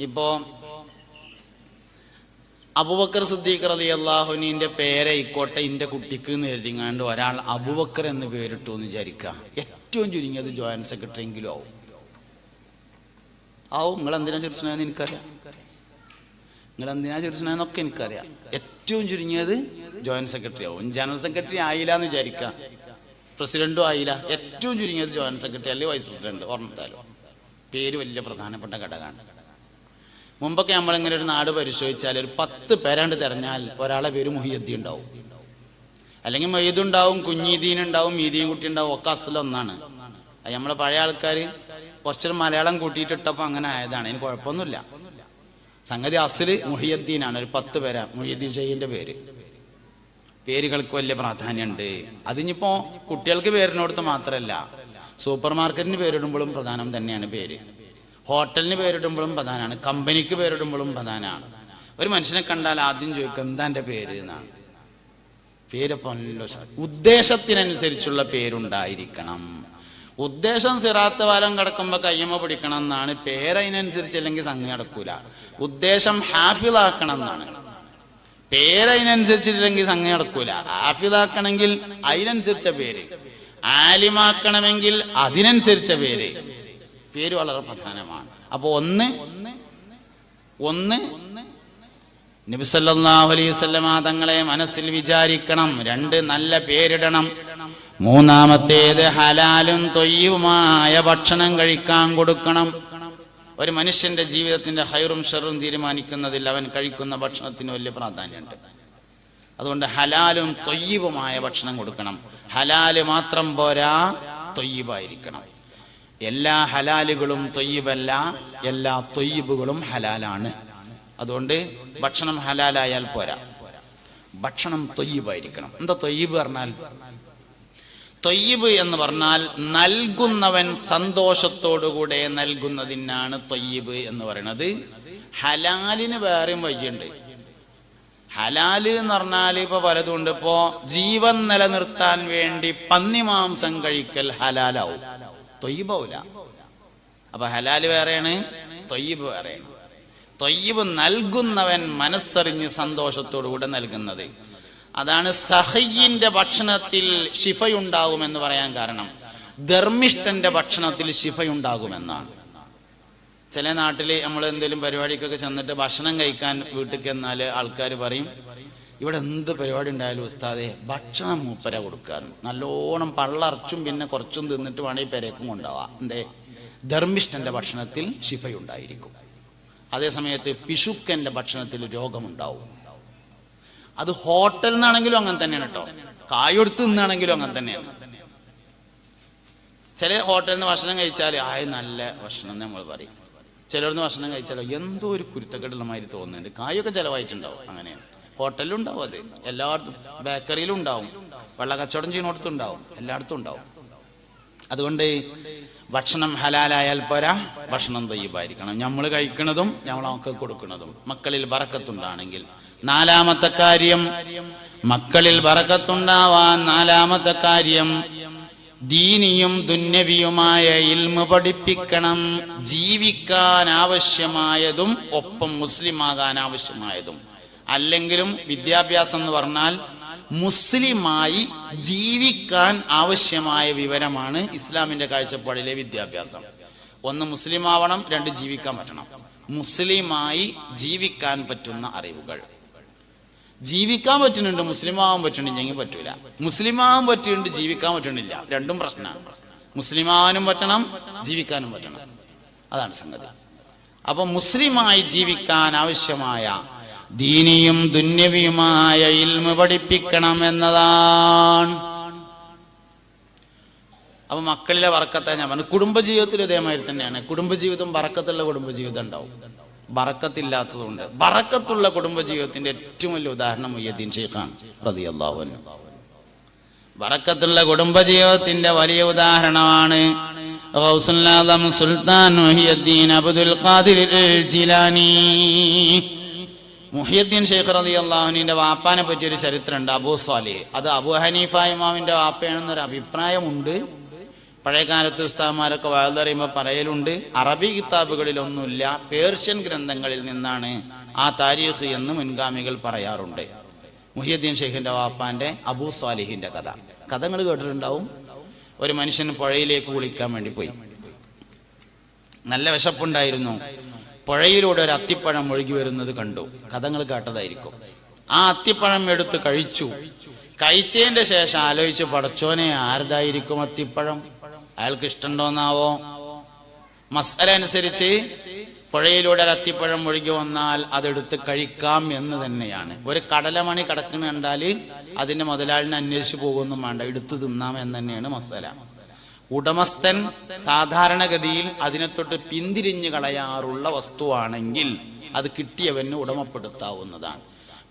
ഇപ്പോ അബുബക്കർ സിദ്ദീഖ് അലി അള്ളാഹുനിന്റെ പേരായിക്കോട്ടെ ഇന്റെ കുട്ടിക്ക് എന്ന് എഴുതിങ്ങാണ്ട് ഒരാൾ അബുബക്കർ എന്ന് പേരിട്ടു എന്ന് വിചാരിക്കുക ഏറ്റവും ചുരുങ്ങിയത് ജോയിന്റ് സെക്രട്ടറി എങ്കിലും ആവും. ആവും. നിങ്ങൾ എന്തിനാ ചിരിച്ചണെന്ന് എനിക്കറിയാം. നിങ്ങൾ എന്തിനാ ചിരിച്ചണെന്നൊക്കെ എനിക്കറിയാം. ഏറ്റവും ചുരുങ്ങിയത് ജോയിന്റ് സെക്രട്ടറി ആവും. ജനറൽ സെക്രട്ടറി ആയില്ല എന്ന് വിചാരിക്കുക പ്രസിഡന്റും ആയില്ല. ഏറ്റവും ചുരുങ്ങിയത് ജോയിന്റ് സെക്രട്ടറി അല്ലെങ്കിൽ വൈസ് പ്രസിഡന്റ്? ഓർമ്മത്താലോ പേര് വലിയ പ്രധാനപ്പെട്ട ഘടകമാണ്. മുമ്പൊക്കെ നമ്മളിങ്ങനെ ഒരു നാട് പരിശോധിച്ചാൽ ഒരു പത്ത് പേരാണ്ട് തിരഞ്ഞാൽ ഒരാളെ പേര് മുഹിയദ്ദീൻ ഉണ്ടാവും. അല്ലെങ്കിൽ മൊയ്തുണ്ടാവും കുഞ്ഞീദീൻ ഉണ്ടാവും മീദീൻ കുട്ടി ഉണ്ടാവും ഒക്കെ അസല ഒന്നാണ്. അത് നമ്മളെ പഴയ ആൾക്കാർ കുറച്ചൊരു മലയാളം കൂട്ടിയിട്ടിട്ടപ്പോൾ അങ്ങനെ ആയതാണ്. അതിന് കുഴപ്പമൊന്നുമില്ല. സംഗതി അസൽ മുഹിയദ്ദീനാണ്. ഒരു പത്ത് പേരാ. മുഹിയദ്ദീൻ ഷെയ്യിന്റെ പേര്. പേരുകൾക്ക് വലിയ പ്രാധാന്യമുണ്ട്. അതിനിപ്പോ കുട്ടികൾക്ക് പേരിനോടത്ത് മാത്രമല്ല സൂപ്പർ മാർക്കറ്റിന് പേരിടുമ്പോഴും പ്രധാനം തന്നെയാണ് പേര്. ഹോട്ടലിന് പേരിടുമ്പോഴും പ്രധാനമാണ് കമ്പനിക്ക് പേരിടുമ്പോഴും പ്രധാനമാണ് ഒരു മനുഷ്യനെ കണ്ടാൽ ആദ്യം ചോദിക്കും എന്താ എന്റെ പേര്? എന്നാണ്. പേര് സാർ ഉദ്ദേശത്തിനനുസരിച്ചുള്ള പേരുണ്ടായിരിക്കണം. ഉദ്ദേശം സിറാത്ത് വാലം കിടക്കുമ്പോൾ കയ്യമ്മ പിടിക്കണം എന്നാണ്. പേരതിനനുസരിച്ച് അല്ലെങ്കിൽ സംഗതി നടക്കൂല. ഉദ്ദേശം ഹാഫിളാക്കണം എന്നാണ്. പേരതിനനുസരിച്ചില്ലെങ്കിൽ സംഗതി നടക്കൂല. ഹാഫിളാക്കണമെങ്കിൽ അതിനനുസരിച്ച പേര്. ആലിമാക്കണമെങ്കിൽ അതിനനുസരിച്ച പേര്. പേര് വളരെ പ്രധാനമാണ്. അപ്പോൾ ഒന്ന് ഒന്ന് നബിസല്ലാഹു തങ്ങളെ മനസ്സിൽ വിചാരിക്കണം. രണ്ട് നല്ല പേരിടണം. മൂന്നാമത്തേത് ഹലാലും തൊയ്യുമായ ഭക്ഷണം കഴിക്കാൻ കൊടുക്കണം. ഒരു മനുഷ്യന്റെ ജീവിതത്തിന്റെ ഹൈറും ഷെറും തീരുമാനിക്കുന്നതിൽ അവൻ കഴിക്കുന്ന ഭക്ഷണത്തിന് വലിയ പ്രാധാന്യമുണ്ട്. അതുകൊണ്ട് ഹലാലും തൊയ്യുമായ ഭക്ഷണം കൊടുക്കണം. ഹലാൽ മാത്രം പോരാ തൊയ്യബായിരിക്കണം എല്ലാ ഹലാലുകളും തൊയ്യബല്ല എല്ലാ തൊയ്യബുകളും ഹലാലാണ്. അതുകൊണ്ട് ഭക്ഷണം ഹലാലായാൽ പോരാ. ഭക്ഷണം തൊയ്യബായിരിക്കണം. എന്താ തൊയ്യബ് പറഞ്ഞാൽ? തൊയ്യബ് എന്ന് പറഞ്ഞാൽ നൽകുന്നവൻ സന്തോഷത്തോടുകൂടെ നൽകുന്നതിനാണ് തൊയ്യബ് എന്ന് പറയുന്നത് ഹലാലിന് വേറെയും വഴിയുണ്ട്. ഹലാൽ എന്ന് പറഞ്ഞാൽ ഇപ്പൊ പലതും ഉണ്ട്. ഇപ്പോ ജീവൻ നിലനിർത്താൻ വേണ്ടി പന്നിമാംസം കഴിക്കൽ ഹലാലാവും. തൊയ്യബാവൂല അപ്പൊ ഹലാൽ വേറെയാണ്? തൊയ്യബ് വേറെയാണ്. തൊയ്യബ് നൽകുന്നവൻ മനസ്സറിഞ്ഞ് സന്തോഷത്തോടുകൂടെ നൽകുന്നത്. അതാണ് സഹയ്യന്റെ ഭക്ഷണത്തിൽ ശിഫയുണ്ടാകുമെന്ന് പറയാൻ കാരണം. ധർമ്മിഷ്ഠന്റെ ഭക്ഷണത്തിൽ ശിഫയുണ്ടാകുമെന്നാണ്. ചില നാട്ടിൽ നമ്മൾ എന്തെങ്കിലും പരിപാടിക്കൊക്കെ ചെന്നിട്ട് ഭക്ഷണം കഴിക്കാൻ വീട്ടിൽ ചെന്നാൽ ആൾക്കാർ പറയും ഇവിടെ എന്ത് പരിപാടി ഉണ്ടായാലും ഉസ്താദെ ഭക്ഷണം മൂപ്പര കൊടുക്കാൻ നല്ലോണം പള്ളറച്ചും പിന്നെ കുറച്ചും തിന്നിട്ട് വേണമെങ്കിൽ പെരേക്കും കൊണ്ടാവാം എന്തേ? ധർമ്മിഷ്ഠന്റെ ഭക്ഷണത്തിൽ ശിഫയുണ്ടായിരിക്കും. അതേസമയത്ത് പിശുക്കന്റെ ഭക്ഷണത്തിൽ രോഗമുണ്ടാവും. അത് ഹോട്ടലിൽ നിന്നാണെങ്കിലും അങ്ങനെ തന്നെയാണ് കേട്ടോ. കായൊടുത്ത് നിന്നാണെങ്കിലും അങ്ങനെ തന്നെയാണ്. ചില ഹോട്ടലിൽ നിന്ന് ഭക്ഷണം കഴിച്ചാൽ ആയ നല്ല ഭക്ഷണം എന്ന് നമ്മൾ പറയും. ചിലർന്ന് ഭക്ഷണം കഴിച്ചാലോ എന്തോ ഒരു കുരുത്തക്കെട്ടുള്ള മാതിരി തോന്നുന്നുണ്ട്. കായൊക്കെ ചിലവായിട്ടുണ്ടാവും. അങ്ങനെയാണ്. ഹോട്ടലിലും ഉണ്ടാവും അത്. എല്ലായിടത്തും ബേക്കറിയിലും ഉണ്ടാവും വെള്ള കച്ചവടം ചെയ്യുന്നിടത്തും ഉണ്ടാവും എല്ലായിടത്തും ഉണ്ടാവും. അതുകൊണ്ട് ഭക്ഷണം ഹലാലായാൽ പോരാ ഭക്ഷണം തയ്യപ്പായിരിക്കണം നമ്മൾ കഴിക്കുന്നതും ഞമ്മളൊക്കെ കൊടുക്കുന്നതും മക്കളിൽ ബറക്കത്തുണ്ടാണെങ്കിൽ നാലാമത്തെ കാര്യം മക്കളിൽ ബറക്കത്തുണ്ടാവാൻ നാലാമത്തെ കാര്യം ദീനിയും ദുന്നവിയുമായ ഇൽമ പഠിപ്പിക്കണം ജീവിക്കാൻ ആവശ്യമായതും ഒപ്പം മുസ്ലിമാകാൻ ആവശ്യമായതും അല്ലെങ്കിലും വിദ്യാഭ്യാസം എന്ന് പറഞ്ഞാൽ മുസ്ലിമായി ജീവിക്കാൻ ആവശ്യമായ വിവരമാണ് ഇസ്ലാമിന്റെ കാഴ്ചപ്പാടിലെ വിദ്യാഭ്യാസം. ഒന്ന് മുസ്ലിം ആവണം രണ്ട് ജീവിക്കാൻ പറ്റണം. മുസ്ലിമായി ജീവിക്കാൻ പറ്റുന്ന അറിവുകൾ. ജീവിക്കാൻ പറ്റുന്നുണ്ട് മുസ്ലിം ആവാൻ പറ്റുന്നുണ്ടെങ്കിൽ പറ്റൂല. മുസ്ലിം ആവാൻ പറ്റുന്നുണ്ട് ജീവിക്കാൻ പറ്റുന്നില്ല. രണ്ടും പ്രശ്നമാണ്. മുസ്ലിം ആവാനും പറ്റണം ജീവിക്കാനും പറ്റണം. അതാണ് സംഗതി. അപ്പൊ മുസ്ലിമായി ജീവിക്കാൻ ആവശ്യമായ ദീനിയും ദുന്യവിയുമായ ഇൽമ പഠിപ്പിക്കണം എന്നതാണ് അപ്പൊ മക്കളിലെ വറക്കത്തെ ഞാൻ പറഞ്ഞു കുടുംബജീവിതത്തിൽ ഇതേമാതിരി തന്നെയാണ്. കുടുംബജീവിതം വറക്കത്തുള്ള കുടുംബജീവിതം ഉണ്ടാവും. വറക്കത്തില്ലാത്തതുകൊണ്ട്. വറക്കത്തുള്ള കുടുംബജീവിതത്തിന്റെ ഏറ്റവും വലിയ ഉദാഹരണം മുയ്യദ്ദീൻ ഷെയ്ഖാണ് റളിയല്ലാഹു അൻഹു. വറക്കത്തുള്ള കുടുംബജീവിതത്തിന്റെ വലിയ ഉദാഹരണമാണ് Sultan Muhiyuddin Abdul Qadir Jilani Muhiyuddin Sheikh റതി അള്ളാഹുനിന്റെ വാപ്പാനെ ഒരു ചരിത്രമുണ്ട് അബൂ സാലിഹ് അത് അബു ഹനീഫ ഇമാമിന്റെ വാപ്പയാണെന്നൊരു അഭിപ്രായമുണ്ട്. പഴയ കാലത്ത് ഉസ്താദ്മാരൊക്കെ വാഴ്ന്നറിയുമ്പോൾ പറയലുണ്ട് അറബി കിതാബുകളിലൊന്നുമില്ല പേർഷ്യൻ ഗ്രന്ഥങ്ങളിൽ നിന്നാണ് ആ താരീഖ് എന്ന് മുൻഗാമികൾ പറയാറുണ്ട്. മുഹിയുദ്ദീൻ ഷെയ്ഖിന്റെ വാപ്പാന്റെ അബൂ സാലിഹിന്റെ കഥ. കഥകൾ കേട്ടിട്ടുണ്ടാവും. ഒരു മനുഷ്യൻ പുഴയിലേക്ക് കുളിക്കാൻ വേണ്ടി പോയി. നല്ല വിശപ്പുണ്ടായിരുന്നു. പുഴയിലൂടെ ഒരു അത്തിപ്പഴം ഒഴുകി വരുന്നത് കണ്ടു. കഥങ്ങൾ കേട്ടതായിരിക്കും. ആ അത്തിപ്പഴം എടുത്ത് കഴിച്ചു. കഴിച്ചതിന്റെ ശേഷം ആലോചിച്ച് പടച്ചോനെ ആരതായിരിക്കും അത്തിപ്പഴം? അയാൾക്ക് ഇഷ്ടമുണ്ടോന്നാവോ? മസാല അനുസരിച്ച് പുഴയിലൂടെ അത്തിപ്പഴം ഒഴുകി വന്നാൽ അതെടുത്ത് കഴിക്കാം എന്ന് തന്നെയാണ്. ഒരു കടലമണി കിടക്കുന്ന കണ്ടാൽ അതിന്റെ മുതലാളിനെ അന്വേഷിച്ച് പോകുന്നു വേണ്ട. എടുത്തു തിന്നാം എന്ന് തന്നെയാണ് മസാല ഉടമസ്ഥൻ സാധാരണഗതിയിൽ അതിനെ തൊട്ട് പിന്തിരിഞ്ഞു കളയാറുള്ള വസ്തുവാണെങ്കിൽ അത് കിട്ടിയവന് ഉടമപ്പെടുത്താവുന്നതാണ്.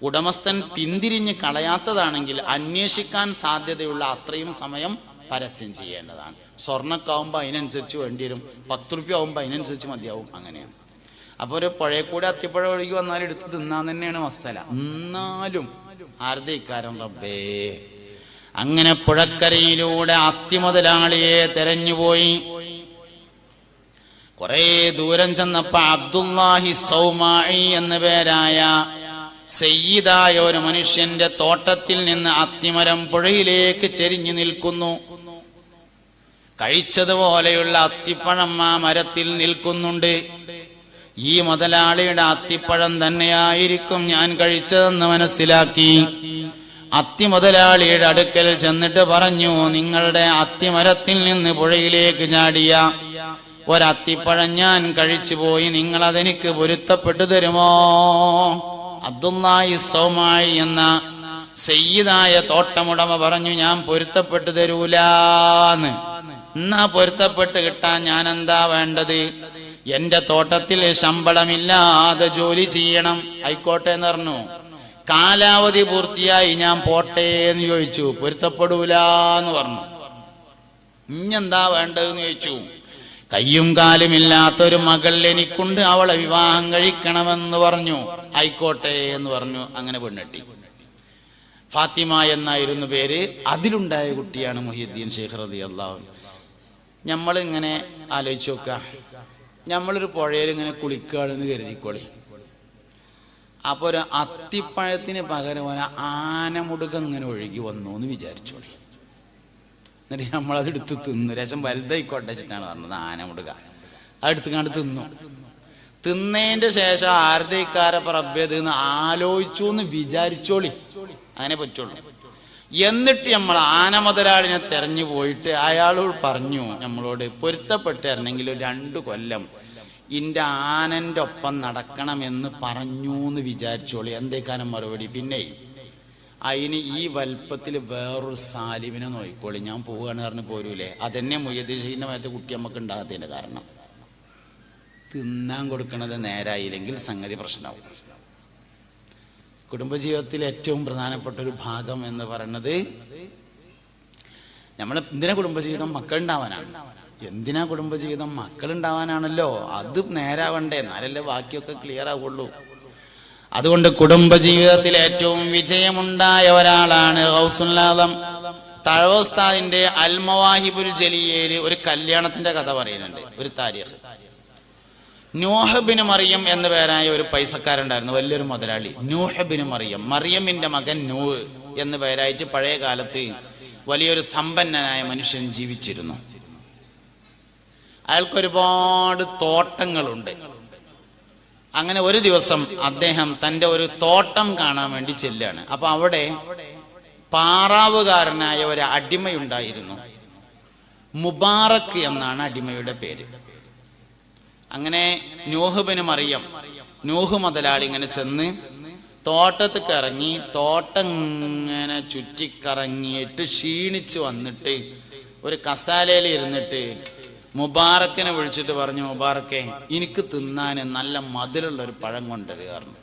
ഉടമസ്ഥൻ പിന്തിരിഞ്ഞ് കളയാത്തതാണെങ്കിൽ അന്വേഷിക്കാൻ സാധ്യതയുള്ള അത്രയും സമയം പരസ്യം ചെയ്യേണ്ടതാണ്. സ്വർണക്കാവുമ്പോൾ അതിനനുസരിച്ച് വേണ്ടി വരും. പത്ത് റുപ്യ ആവുമ്പോൾ അതിനനുസരിച്ച് മതിയാവും. അങ്ങനെയാണ്. അപ്പോൾ ഒരു പുഴയെ കൂടെ അത്തിപ്പഴം ഒഴുകി വന്നാൽ എടുത്ത് തിന്നാൻ തന്നെയാണ് മസല എന്നാലും ആരുടെ ഇക്കാരം റബ്ബേ അങ്ങനെ പുഴക്കരയിലൂടെ അത്തിമുതലാളിയെ തെരഞ്ഞുപോയി. കുറെ ദൂരം ചെന്നപ്പോ അബ്ദുല്ലാഹി സൗമായി എന്ന പേരായ സയ്യിദായ ഒരു മനുഷ്യന്റെ തോട്ടത്തിൽ നിന്ന് അത്തിമരം പുഴയിലേക്ക് ചെരിഞ്ഞു നിൽക്കുന്നു. കഴിച്ചതുപോലെയുള്ള അത്തിപ്പഴം ആ മരത്തിൽ നിൽക്കുന്നുണ്ട്. ഈ മുതലാളിയുടെ അത്തിപ്പഴം തന്നെയായിരിക്കും ഞാൻ കഴിച്ചതെന്ന് മനസ്സിലാക്കി. അത്തി മുതലാളിയുടെ അടുക്കൽ ചെന്നിട്ട് പറഞ്ഞു നിങ്ങളുടെ അത്തിമരത്തിൽ നിന്ന് പുഴയിലേക്ക് ചാടിയ ഒരത്തിപ്പഴം ഞാൻ കഴിച്ചു പോയി നിങ്ങൾ അതെനിക്ക് പൊരുത്തപ്പെട്ടു തരുമോ? അബ്ദുല്ലായി സൗമായി എന്ന സയ്യിദായ തോട്ടമുടമ പറഞ്ഞു ഞാൻ പൊരുത്തപ്പെട്ടു തരൂലാന്ന്. എന്നാ പൊരുത്തപ്പെട്ട് കിട്ടാൻ ഞാൻ എന്താ വേണ്ടത്? എന്റെ തോട്ടത്തിൽ ശമ്പളമില്ലാതെ ജോലി ചെയ്യണം. ആയിക്കോട്ടെ എന്ന് പറഞ്ഞു. കാലാവധി പൂർത്തിയായി ഞാൻ പോട്ടെ എന്ന് ചോദിച്ചു. പൊരുത്തപ്പെടൂല എന്ന് പറഞ്ഞു. ഇഞ്ഞെന്താ വേണ്ടതെന്ന് ചോദിച്ചു. കയ്യും കാലും ഇല്ലാത്തൊരു മകൾ എനിക്കുണ്ട്. അവളെ വിവാഹം കഴിക്കണമെന്ന് പറഞ്ഞു. ആയിക്കോട്ടെ എന്ന് പറഞ്ഞു. അങ്ങനെ പെണ്ണെട്ടി. ഫാത്തിമ എന്നായിരുന്നു പേര്. അതിലുണ്ടായ കുട്ടിയാണ് മുഹിയുദ്ദീൻ ഷെയ്ഖ് റതി അള്ളാഹു നമ്മൾ ഇങ്ങനെ ആലോചിച്ച് നോക്കുക നമ്മളൊരു പുഴയിൽ ഇങ്ങനെ കുളിക്കുകയാണെന്ന് കരുതിക്കോളി. അപ്പൊ ഒരു അത്തിപ്പഴത്തിന് പകരം ഒരു ആനമുടുകം ഇങ്ങനെ ഒഴുകി വന്നു എന്ന് വിചാരിച്ചോളി. എന്നിട്ട് നമ്മളത് എടുത്ത് തിന്നു. രസം വലുതായിക്കോട്ടെ വെച്ചിട്ടാണ് പറഞ്ഞത് ആനമുടുക അതെടുത്ത് കണ്ട് തിന്നു. തിന്നതിന്റെ ശേഷം ആരുതേക്കാരെ പ്രഭ്യത് എന്ന് ആലോചിച്ചു എന്ന് വിചാരിച്ചോളി. അങ്ങനെ പറ്റുള്ളൂ. എന്നിട്ട് നമ്മൾ ആന മുതലാളിനെ തെരഞ്ഞു പോയിട്ട് അയാളോട് പറഞ്ഞു നമ്മളോട് പൊരുത്തപ്പെട്ടിരുന്നെങ്കിൽ രണ്ട് കൊല്ലം ഇന്റെ ആനന്റെ ഒപ്പം നടക്കണമെന്ന് പറഞ്ഞു എന്ന് വിചാരിച്ചോളി. എന്തേക്കാനും മറുപടി? പിന്നെ അതിന് ഈ വലുപ്പത്തിൽ വേറൊരു സാലിമിനെ നോക്കിക്കോളി. ഞാൻ പോവുകയാണ് പറഞ്ഞ് പോരൂലേ. അതന്നെ മുയ്യദീഷിന്റെ മേലത്തെ കുട്ടി നമുക്ക് ഉണ്ടാകാത്തതിന്റെ കാരണം. തിന്നാൻ കൊടുക്കണത് നേരായില്ലെങ്കിൽ സംഗതി പ്രശ്നമാവും. കുടുംബജീവിതത്തിൽ ഏറ്റവും പ്രധാനപ്പെട്ട ഒരു ഭാഗം എന്ന് പറയുന്നത് നമ്മൾ എന്തിനാ കുടുംബജീവിതം മക്കളുണ്ടാവാനാണ്. എന്തിനാ കുടുംബജീവിതം? മക്കളുണ്ടാവാനാണല്ലോ. അത് നേരാവണ്ടേ. എന്നാലല്ലേ ബാക്കിയൊക്കെ ക്ലിയർ ആവുള്ളൂ അതുകൊണ്ട് കുടുംബജീവിതത്തിൽ ഏറ്റവും വിജയമുണ്ടായ ഒരാളാണ് ഹൗസുല്ലാദം തഴവസ്താദിന്റെ അൽമവാഹിബുൽ ജലിയയിൽ ഒരു കല്യാണത്തിന്റെ കഥ പറയുന്നുണ്ട്. ഒരു താരിഖ്. നൂഹബിന് മറിയം എന്ന പേരായ ഒരു പൈസക്കാരുണ്ടായിരുന്നു വലിയൊരു മുതലാളി. നൂഹബിന് മറിയം. മറിയമ്മിന്റെ മകൻ നൂഹ് എന്ന പേരായിട്ട് പഴയ കാലത്ത് വലിയൊരു സമ്പന്നനായ മനുഷ്യൻ ജീവിച്ചിരുന്നു. അയാൾക്ക് ഒരുപാട് തോട്ടങ്ങളുണ്ട്. അങ്ങനെ ഒരു ദിവസം അദ്ദേഹം തന്റെ ഒരു തോട്ടം കാണാൻ വേണ്ടി ചെല്ലുകയാണ്. അപ്പൊ അവിടെ പാറാവുകാരനായ ഒരു അടിമയുണ്ടായിരുന്നു. മുബാറക് എന്നാണ് അടിമയുടെ പേര്. അങ്ങനെ നൂഹുബിന് മറിയം നൂഹ് മുതലാളി ഇങ്ങനെ ചെന്ന് തോട്ടത്തിൽ കറങ്ങി തോട്ടം ഇങ്ങനെ ചുറ്റിക്കറങ്ങിയിട്ട് ക്ഷീണിച്ച് വന്നിട്ട് ഒരു കസാലയിൽ ഇരുന്നിട്ട് മുബാറക്കിനെ വിളിച്ചിട്ട് പറഞ്ഞു മുബാറക്കെ എനിക്ക് തിന്നാൻ നല്ല മധുരമുള്ള ഒരു പഴം കൊണ്ടുവരികയായിരുന്നു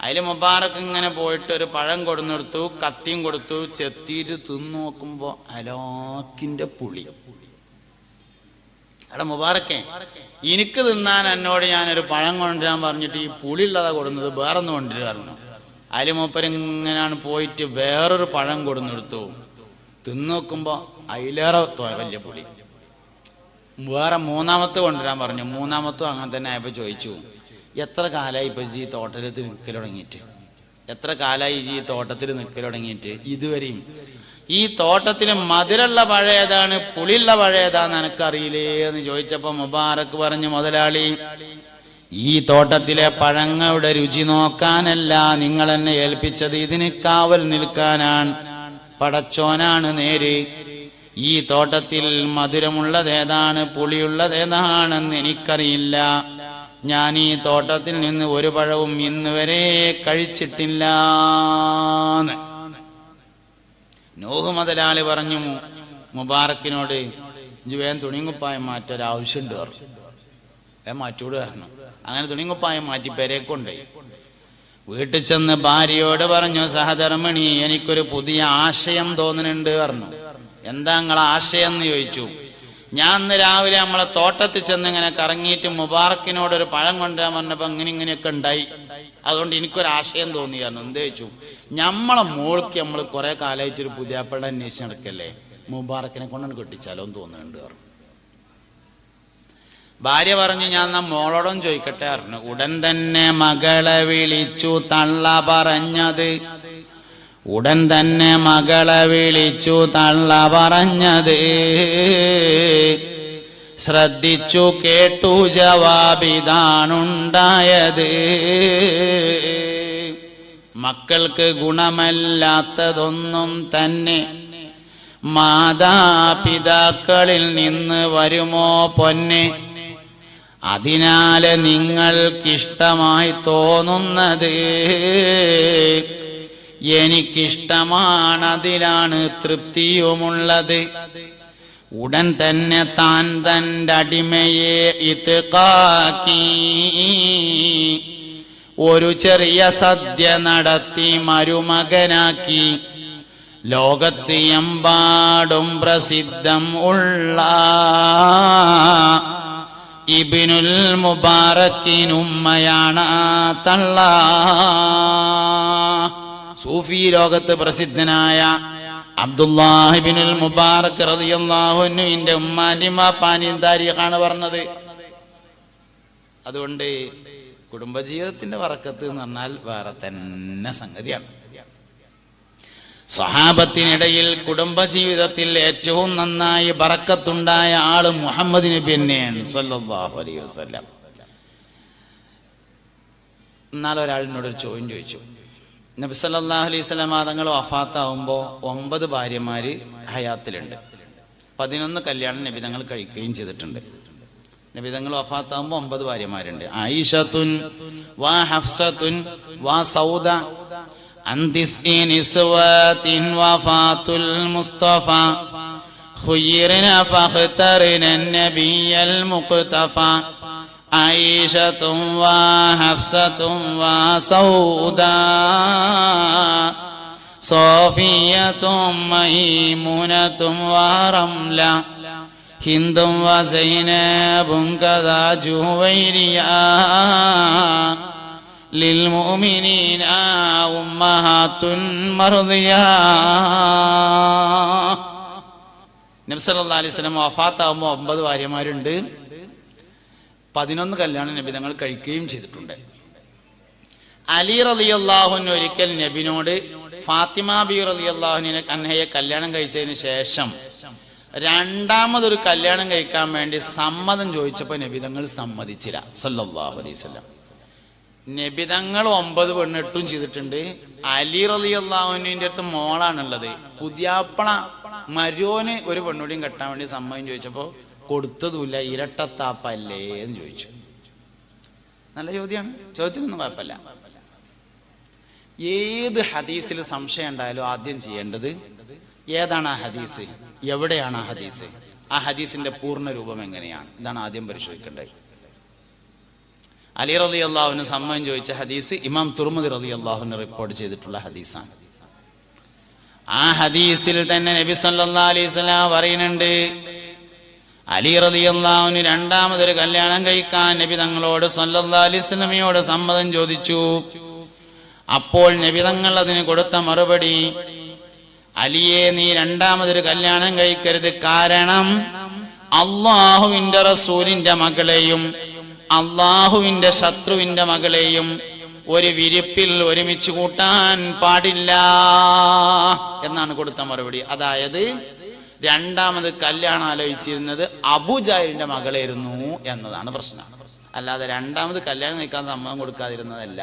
അതിൽ മുബാറക്ക് ഇങ്ങനെ പോയിട്ട് ഒരു പഴം കൊടുന്നെടുത്തു കത്തിയും കൊടുത്തു ചെത്തിയിട്ട് തിന്നു നോക്കുമ്പോ അലാക്കിന്റെ പുളി. എടാ മുബാറക്കെ എനിക്ക് തിന്നാൻ എന്നോട് ഞാനൊരു പഴം കൊണ്ടുവരാൻ പറഞ്ഞിട്ട് ഈ പുളിയുള്ളതാ കൊടുന്നത് വേറൊന്ന് കൊണ്ടുവരുമായിരുന്നു അതിൽ മൂപ്പരിങ്ങനെയാണ് പോയിട്ട് വേറൊരു പഴം കൊടുന്നെടുത്തു. തിന്നു നോക്കുമ്പോൾ അതിലേറെ വലിയ പുളി. വേറെ മൂന്നാമത്തെ കൊണ്ടുവരാൻ പറഞ്ഞു. മൂന്നാമത്തും അങ്ങനെ തന്നെ ആയപ്പോൾ ചോദിച്ചു എത്ര കാലമായി ഇപ്പോൾ ഈ തോട്ടത്തിൽ നിൽക്കൽ തുടങ്ങിയിട്ട്? എത്ര കാലമായി ഈ തോട്ടത്തിൽ നിൽക്കൽ തുടങ്ങിയിട്ട്? ഇതുവരെയും ഈ തോട്ടത്തിൽ മധുരമുള്ള പഴയതാണ് പുളിയുള്ള പഴയതാന്ന് എനക്കറിയില്ലേ? എന്ന് ചോദിച്ചപ്പോൾ മുബാറക്ക് പറഞ്ഞു മുതലാളി ഈ തോട്ടത്തിലെ പഴങ്ങളുടെ രുചി നോക്കാനല്ല നിങ്ങൾ എന്നെ ഏൽപ്പിച്ചത്. ഇതിന് കാവൽ നിൽക്കാനാണ്. പടച്ചോനാണ് നേര് ഈ തോട്ടത്തിൽ മധുരമുള്ളതേതാണ് പുളിയുള്ളതേതാണെന്ന് എനിക്കറിയില്ല. ഞാൻ ഈ തോട്ടത്തിൽ നിന്ന് ഒരു പഴവും ഇന്ന് വരെ കഴിച്ചിട്ടില്ല നോഹ് മുതലാളി പറഞ്ഞു മുബാറക്കിനോട് ജുവേൻ തുണിങ്കുപ്പായം മാറ്റൊരാവശ്യമുണ്ട് പറഞ്ഞു. വേഗം മാറ്റൂട് പറഞ്ഞു. അങ്ങനെ തുണിങ്കുപ്പായം മാറ്റി പെരേക്കൊണ്ടേ. വീട്ടിൽ ചെന്ന് ഭാര്യയോട് പറഞ്ഞു സഹധർമ്മിണി എനിക്കൊരു പുതിയ ആശയം തോന്നുന്നുണ്ട് പറഞ്ഞു. എന്താ നിങ്ങളെ ആശയം എന്ന് ചോദിച്ചു. ഞാൻ ഇന്ന് രാവിലെ നമ്മളെ തോട്ടത്തിൽ ചെന്ന് ഇങ്ങനെ കറങ്ങിയിട്ട് മുബാറക്കിനോട് ഒരു പഴം കൊണ്ടുവരാൻ പറഞ്ഞപ്പോ ഇങ്ങനെ ഇങ്ങനെയൊക്കെ ഉണ്ടായി. അതുകൊണ്ട് എനിക്കൊരു ആശയം തോന്നിയായിരുന്നു എന്ത് ചോദിച്ചു. നമ്മളെ മോൾക്ക് നമ്മൾ കുറെ കാലമായിട്ട് ഒരു പുതിയ പഴം അന്വേഷിച്ച് നടക്കല്ലേ? മുബാറക്കിനെ കൊണ്ടാണ് കെട്ടിച്ചാലോ എന്ന് തോന്നുന്നുണ്ട് ഭാര്യ പറഞ്ഞു ഞാൻ എന്നാ മോളോടും ചോദിക്കട്ടെ പറഞ്ഞു. ഉടൻ തന്നെ മകളെ വിളിച്ചു തള്ള പറഞ്ഞത്. ഉടൻ തന്നെ മകളെ വിളിച്ചു തള്ള പറഞ്ഞത്. ശ്രദ്ധിച്ചു കേട്ടു ജവാബിതാണുണ്ടായത്. മക്കൾക്ക് ഗുണമല്ലാത്തതൊന്നും തന്നെ മാതാപിതാക്കളിൽ നിന്ന് വരുമോ പൊന്നെ? അതിനാല് നിങ്ങൾക്കിഷ്ടമായി തോന്നുന്നത് എനിക്കിഷ്ടമാണതിലാണ് തൃപ്തിയുമുള്ളത്. ഉടൻ തന്നെ താൻ തന്റെ അടിമയെ ഇത് കാക്കി ഒരു ചെറിയ സദ്യ നടത്തി മരുമകനാക്കി. ലോകത്ത് എമ്പാടും പ്രസിദ്ധം ഉള്ള ഇബിനുൽ മുബാറക്കിനുമ്മയാണ് തള്ളാ. സൂഫി ലോകത്ത് പ്രസിദ്ധനായ അബ്ദുല്ലാഹിബിനുൽ മുബാറക് റളിയല്ലാഹുവിന്റെ ഉമ്മാന്റെയും വാപ്പാന്റെയും താരീഖാണ് പറഞ്ഞത്? അതുകൊണ്ട് കുടുംബജീവിതത്തിന്റെ വറക്കത്ത് എന്ന് പറഞ്ഞാൽ വേറെ തന്നെ സംഗതിയാണ്. സഹാബത്തിനിടയിൽ കുടുംബജീവിതത്തിൽ ഏറ്റവും നന്നായി ബറക്കത്തുണ്ടായ ആൾ മുഹമ്മദ് നബി തന്നെയാണ് സല്ലല്ലാഹു അലൈഹി ഒരാളിനോട് ഒരു ചോദ്യം ചോദിച്ചു. നബിസല്ലാഹു അലൈഹി സ്വലാമ തങ്ങൾ വഫാത്താവുമ്പോൾ ഒമ്പത് ഭാര്യമാർ ഹയാത്തിലുണ്ട്. പതിനൊന്ന് കല്യാണം നബി തങ്ങൾ കഴിക്കുകയും ചെയ്തിട്ടുണ്ട്. നബി തങ്ങൾ വഫാത്താവുമ്പോൾ ഒമ്പത് ഭാര്യമാരുണ്ട്. ആയിഷത്തുൻ വാ ഹഫ്സത്തുൻ വാ സൗദ വഫാത്തുൽ മുസ്തഫ നബിയൽ മുഖ്തഫ. عائشة وحفصة وسوداء صافية ميمونة ورملة هند وزينب كذا جويريا للمؤمنين أمهات مرضيا നബ്സല്ലാ അലൈഹി സ്വലം വഫാത്താകുമ്പോൾ ഒമ്പത് ഭാര്യമാരുണ്ട് പതിനൊന്ന് കല്യാണം നബി തങ്ങൾ കഴിക്കുകയും ചെയ്തിട്ടുണ്ട്. അലി റലി അള്ളാഹുൻ ഒരിക്കൽ നബിനോട് ഫാത്തിമ ബി റലി അള്ളാഹുനെ അന്നയെ കല്യാണം കഴിച്ചതിന് ശേഷം രണ്ടാമതൊരു കല്യാണം കഴിക്കാൻ വേണ്ടി സമ്മതം ചോദിച്ചപ്പോൾ നബിതങ്ങൾ സമ്മതിച്ചില്ല. സല്ലാഹു അലൈഹി വസല്ലം. നബിതങ്ങൾ ഒമ്പത് പെണ്ണെട്ടും ചെയ്തിട്ടുണ്ട്. അലി റലി അള്ളാഹുനിന്റെ അടുത്ത് മോളാണുള്ളത്. പുതിയാപ്പള മരുവന് ഒരു പെണ്ണുടിയും കെട്ടാൻ വേണ്ടി സമ്മതം ചോദിച്ചപ്പോ കൊടുത്തതുമില്ല ഇരട്ടത്താപ്പല്ലേ എന്ന് ചോദിച്ചു. നല്ല ചോദ്യമാണ് ചോദ്യത്തിനൊന്നും കുഴപ്പമില്ല. ഏത് ഹദീസിൽ സംശയം ഉണ്ടായാലും ആദ്യം ചെയ്യേണ്ടത് ഏതാണ് ആ ഹദീസ്? എവിടെയാണ് ആ ഹദീസ്? ആ ഹദീസിന്റെ പൂർണ രൂപം എങ്ങനെയാണ്? ഇതാണ് ആദ്യം പരിശോധിക്കേണ്ടത്. അലി റലി അള്ളാഹുവിന് സമ്മതം ചോദിച്ച ഹദീസ് ഇമാം തുറമുദി റലി അള്ളാഹുവിന് റിപ്പോർട്ട് ചെയ്തിട്ടുള്ള ഹദീസാണ്. ആ ഹദീസിൽ തന്നെ നബി സല്ലാ അലൈഹി പറയുന്നുണ്ട് അലി റതിയല്ലാവിന് രണ്ടാമതൊരു കല്യാണം കഴിക്കാൻ നബി തങ്ങളോട് സല്ലല്ലാ അലൈഹി സ്വലമയോട് സമ്മതം ചോദിച്ചു. അപ്പോൾ നബി തങ്ങൾ അതിന് കൊടുത്ത മറുപടി അലിയെ നീ രണ്ടാമതൊരു കല്യാണം കഴിക്കരുത്. കാരണം അള്ളാഹുവിന്റെ റസൂലിന്റെ മകളെയും അള്ളാഹുവിന്റെ ശത്രുവിന്റെ മകളെയും ഒരു വിരിപ്പിൽ ഒരുമിച്ച് കൂട്ടാൻ പാടില്ല എന്നാണ് കൊടുത്ത മറുപടി. അതായത് രണ്ടാമത് കല്യാണം ആലോചിച്ചിരുന്നത് അബുജാലിന്റെ മകളായിരുന്നു എന്നതാണ് പ്രശ്നം. അല്ലാതെ രണ്ടാമത് കല്യാണം നിൽക്കാൻ സമ്മതം കൊടുക്കാതിരുന്നതല്ല.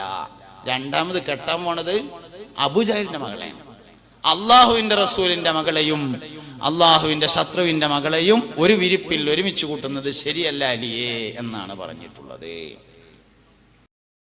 രണ്ടാമത് കെട്ടാൻ പോണത് അബുജാലിന്റെ മകളെയാണ്. അള്ളാഹുവിന്റെ റസൂലിന്റെ മകളെയും അള്ളാഹുവിന്റെ ശത്രുവിന്റെ മകളെയും ഒരു വിരിപ്പിൽ ഒരുമിച്ച് കൂട്ടുന്നത് ശരിയല്ല അലിയേ എന്നാണ് പറഞ്ഞിട്ടുള്ളത്.